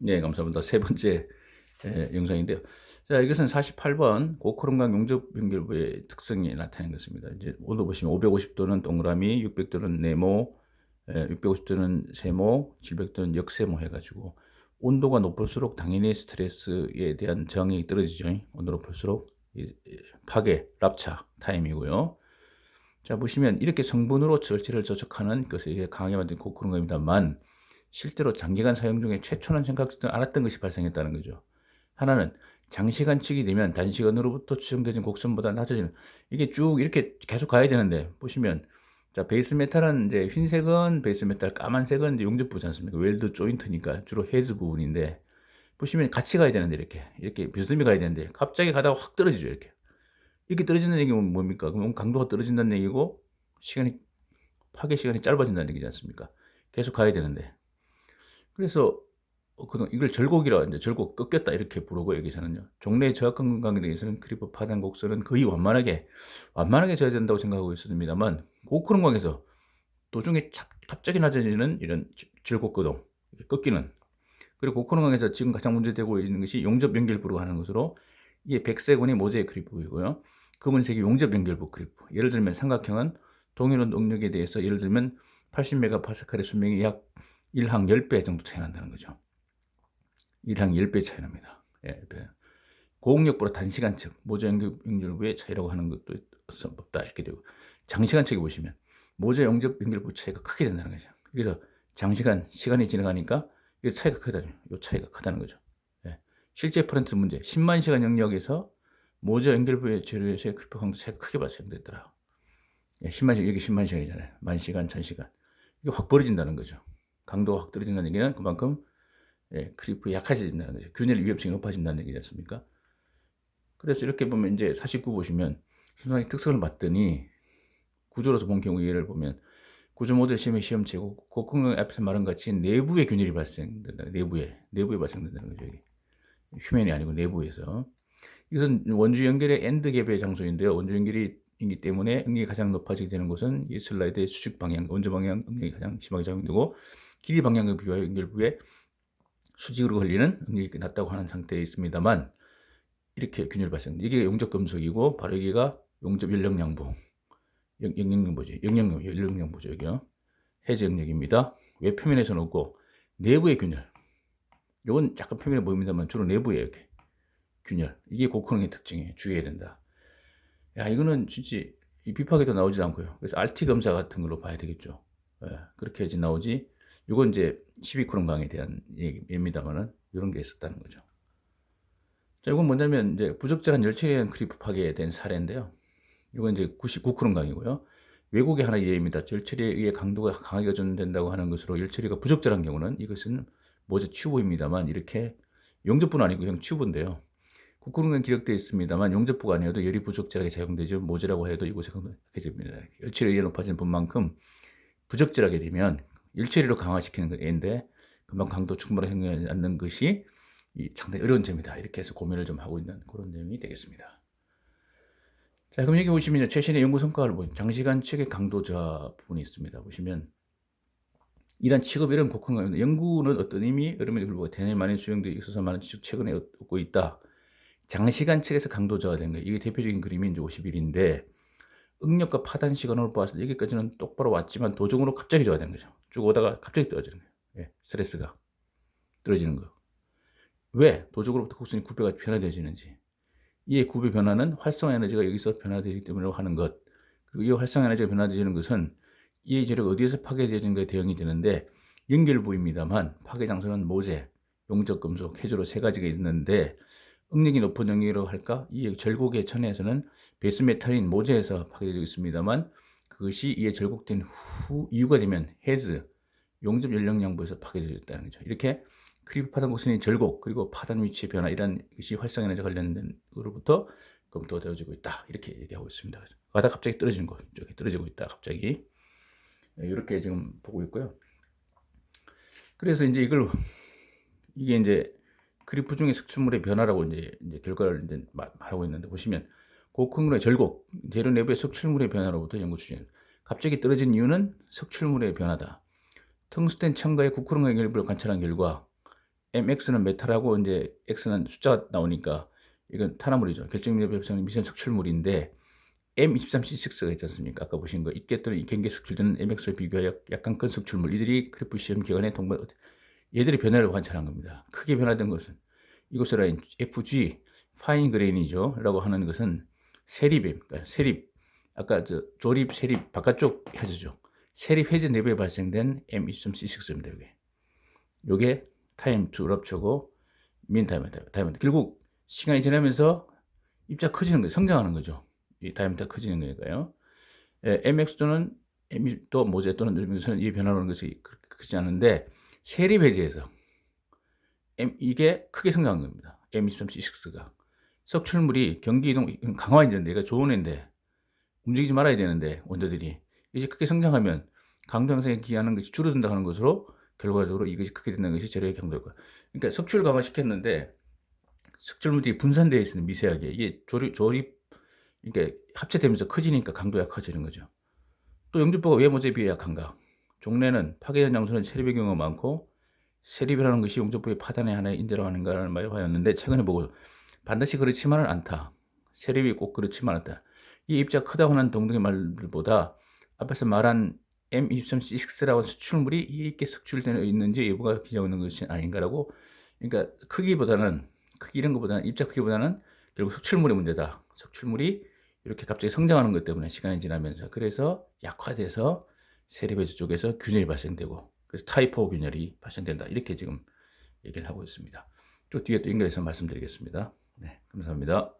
네, 감사합니다. 세 번째 예, 영상인데요. 자, 이것은 48번 고크론강 용접 연결부의 특성이 나타낸 것입니다. 이제 온도 보시면 550도는 동그라미, 600도는 네모, 예, 650도는 세모, 700도는 역세모 해가지고 온도가 높을수록 당연히 스트레스에 대한 저항이 떨어지죠. 온도 높을수록 파괴, 랍차 타임이고요. 자 보시면 이렇게 성분으로 절체를 저촉하는 이게 강하게 만든 고크론강입니다만 실제로 장기간 사용 중에 최초는 생각지도 않았던 것이 발생했다는 거죠. 하나는 장시간 치게 되면 단시간으로부터 추정되는 곡선보다 낮아지는 이게 쭉 이렇게 계속 가야 되는데 보시면 자 베이스 메탈은 이제 흰색은 베이스 메탈 까만색은 이제 용접부지 않습니까? 웰드 조인트니까 주로 헤즈 부분인데 보시면 같이 가야 되는데 이렇게 이렇게 비스듬히 가야 되는데 갑자기 가다가 확 떨어지죠 이렇게 이렇게 떨어지는 얘기는 뭡니까? 그럼 강도가 떨어진다는 얘기고 시간이 파괴 시간이 짧아진다는 얘기지 않습니까? 계속 가야 되는데 그래서 어, 그동안 이걸 절곡이라 이제 절곡 꺾였다 이렇게 부르고 여기서는요. 종래의 저하권 관계에 대해서는 크리퍼 파단 곡선은 거의 완만하게 완만하게 져야 된다고 생각하고 있습니다만 고크론 광에서 도중에 착- 갑자기 낮아지는 이런 지- 절곡 거동 꺾이는 그리고 고크론 광에서 지금 가장 문제되고 있는 것이 용접 연결부로 하는 것으로 이게 백색원이 모자의 크리프이고요. 검은색이 용접 연결부 크리프. 예를 들면 삼각형은 동일한 동력에 대해서 예를 들면 80메가파스칼의 수명이 약 1항 10배 정도 차이 난다는 거죠. 1항 10배 차이 납니다. 예, 배. 고응력보다 단시간측, 모자 연결, 연결부의 차이라고 하는 것도 없다 이렇게 되고 장시간 측에 보시면 모자 용접 연결부 차이가 크게 된다는 거죠. 그래서 장시간 시간이 지나가니까 이 차이가 크다는 이 차이가 크다는 거죠. 예. 실제 퍼센트 문제 10만 시간 영역에서 모자 연결부의 재료에서의 크리퍼 강도 차이가 크게 발생됐더라. 예, 10만 시간 여기 10만 시간이잖아요. 만 시간, 천 시간 이게 확 벌어진다는 거죠. 강도가 확 떨어진다는 얘기는 그만큼 예, 크리프 약해진다는 거죠. 균열 위험성이 높아진다는 얘기지 않습니까? 그래서 이렇게 보면 이제 49 보시면 순환의 특성을 봤더니 구조로서 본 경우 예를 보면 구조 모델 시험의 시험체고 고공룡 앞에서 말한 같이 내부의 균열이 발생된다. 내부에 내부에 발생된다는 거죠. 이게. 휴면이 아니고 내부에서 이것은 원주 연결의 엔드 갭의 장소인데요. 원주 연결이 있기 때문에 응력이 가장 높아지게 되는 곳은 이 슬라이드의 수직 방향, 원주 방향 응력이 가장 심하게 작용되고 길이 방향에 비하여 연결부에 수직으로 걸리는 응력이 낮다고 하는 상태에 있습니다만 이렇게 균열 발생. 이게 용접 금속이고 바로 여기가 용접 연력량부. 영역량부죠. 영역량, 연력량부죠. 여기요. 해제 영역입니다. 외 표면에서는 없고 내부의 균열. 이건 약간 표면에 보입니다만 주로 내부에 이렇게 균열. 이게 고크롱의 특징이에요. 주의해야 된다. 야 이거는 진짜 이 비파에도 나오지 않고요. 그래서 RT 검사 같은 걸로 봐야 되겠죠. 예, 그렇게 해야지 나오지. 이건 이제 12크롬 강에 대한 얘기입니다만은 이런 게 있었다는 거죠. 자, 이건 뭐냐면 이제 부적절한 열처리에 의한 크리프 대한 사례인데요. 이건 이제 99크롬 강이고요. 외국의 하나의 예입니다. 열처리에 의해 강도가 강하게 전된다고 하는 것으로 열처리가 부적절한 경우는 이것은 모자 튜브입니다만 이렇게 용접부는 아니고 형 튜브인데요. 국구름은 기록되어 있습니다만 용접부가 아니어도 열이 부적절하게 작용되죠. 모자라고 해도 이곳에 강해집니다. 열처리에 의해 높아지는 분만큼 부적절하게 되면 일처리로 강화시키는 것인데 금방 강도 충분하게 행하지 않는 것이 이 상당히 어려운 점이다. 이렇게 해서 고민을 좀 하고 있는 그런 내용이 되겠습니다. 자, 그럼 여기 보시면 최신의 연구 성과를 보면 장시간 측의 강도 저하 부분이 있습니다. 보시면 이런 취급 이런 곡한가요? 연구는 어떤 의미, 여름에도 불구하고 대단히 많은 수용되어 있어서 많은 지적 최근에 얻고 있다. 장시간 측에서 강도 저하된 거예요. 이게 대표적인 그림이 이제 51인데 응력과 파단 시간으로 봐서 여기까지는 똑바로 왔지만 도중으로 갑자기 저하된 거죠. 쭉 오다가 갑자기 떨어지는 거예요. 예, 스트레스가 떨어지는 거. 왜 도적으로부터 곡선이 구배가 변화되어지는지. 이의 구배 변화는 활성화 에너지가 여기서 변화되기 때문에 하는 것. 그리고 이 활성화 에너지가 변화되는 것은 이 재료가 어디에서 파괴되는 것에 대응이 되는데 연결부입니다만 파괴 장소는 모재, 용적 금속, 해조로 세 가지가 있는데 응력이 높은 영역이라고 할까? 이 절곡의 천에서는 베이스 메탈인 모재에서 파괴되고 있습니다만 그것이 이에 절곡된 후 이유가 되면 헤즈 용접 연령 양부에서 파괴되었다는 거죠. 이렇게 크리프 파단 곡선의 절곡 그리고 파단 위치의 변화 이런 것이 활성 에너지 관련된 으로부터 검토되어지고 있다 이렇게 얘기하고 있습니다. 가다 갑자기 떨어지는 거 이렇게 떨어지고 있다 갑자기 이렇게 지금 보고 있고요. 그래서 이제 이걸 이게 이제 그리프 중의 석출물의 변화라고 이제, 이제 결과를 이제 말하고 있는데 보시면 고크물의 절곡 재료 내부의 석출물의 변화로부터 연구 추진. 갑자기 떨어진 이유는 석출물의 변화다. 텅스텐 첨가의 구크론과 연결부를 관찰한 결과 MX는 메탈하고 이제 X는 숫자가 나오니까 이건 탄화물이죠. 결정미세 배합성 미세 석출물인데 M23C6가 있지 않습니까? 아까 보신 거 있게 또는 이경계 석출되는 MX와 비교하여 약간 큰 석출물 이들이 그래프 시험 기간에 동반 얘들의 변화를 관찰한 겁니다. 크게 변화된 것은 이곳을 라인 FG 파인 그레인이죠. 라고 하는 것은 세립임, 그러니까 세립 아까 저 조립 세립 바깥쪽 해주죠. 세립 해제 내부에 발생된 M23C6입니다. 이게 요게 타임 투 럽처고 민 타임 타임 결국 시간이 지나면서 입자 커지는 거예요. 성장하는 거죠. 이 다이아미터 커지는 거니까요. 예, MX도는 또 모재 또는 늘면서는 이 변화하는 것이 크지 않은데 세립 해제에서 M, 이게 크게 성장한 겁니다. M23C6가 석출물이 경기 이동 강화 인자인데 좋은 애인데 움직이지 말아야 되는데 원자들이 이제 크게 성장하면 강도 향상에 기하는 것이 줄어든다 하는 것으로 결과적으로 이것이 크게 된다는 것이 재료의 거예요. 그러니까 석출 강화 시켰는데 석출물들이 분산되어 있는 미세하게 이게 조립, 조립 그러니까 합체되면서 커지니까 강도가 커지는 거죠. 또 영주포가 왜 모재에 비해 약한가? 종래는 파괴된 장소는 세립의 경우가 많고 세립이라는 것이 용접부의 파단의 하나의 인재라고 하는가를 말하였는데 최근에 보고 반드시 그렇지만은 않다. 세립이 꼭 그렇지만 않다. 이 입자 크다고 하는 동등의 말들보다 앞에서 말한 M23C6라고 수출물이 이익게 석출되어 있는지 여부가 기재하고 있는 것이 아닌가라고 그러니까 크기보다는 크기 이런 것보다는 입자 크기보다는 결국 석출물의 문제다. 석출물이 이렇게 갑자기 성장하는 것 때문에 시간이 지나면서 그래서 약화돼서 세리베즈 쪽에서 균열이 발생되고 그래서 타이포 균열이 발생된다. 이렇게 지금 얘기를 하고 있습니다. 또 뒤에 또 연결해서 말씀드리겠습니다. 네, 감사합니다.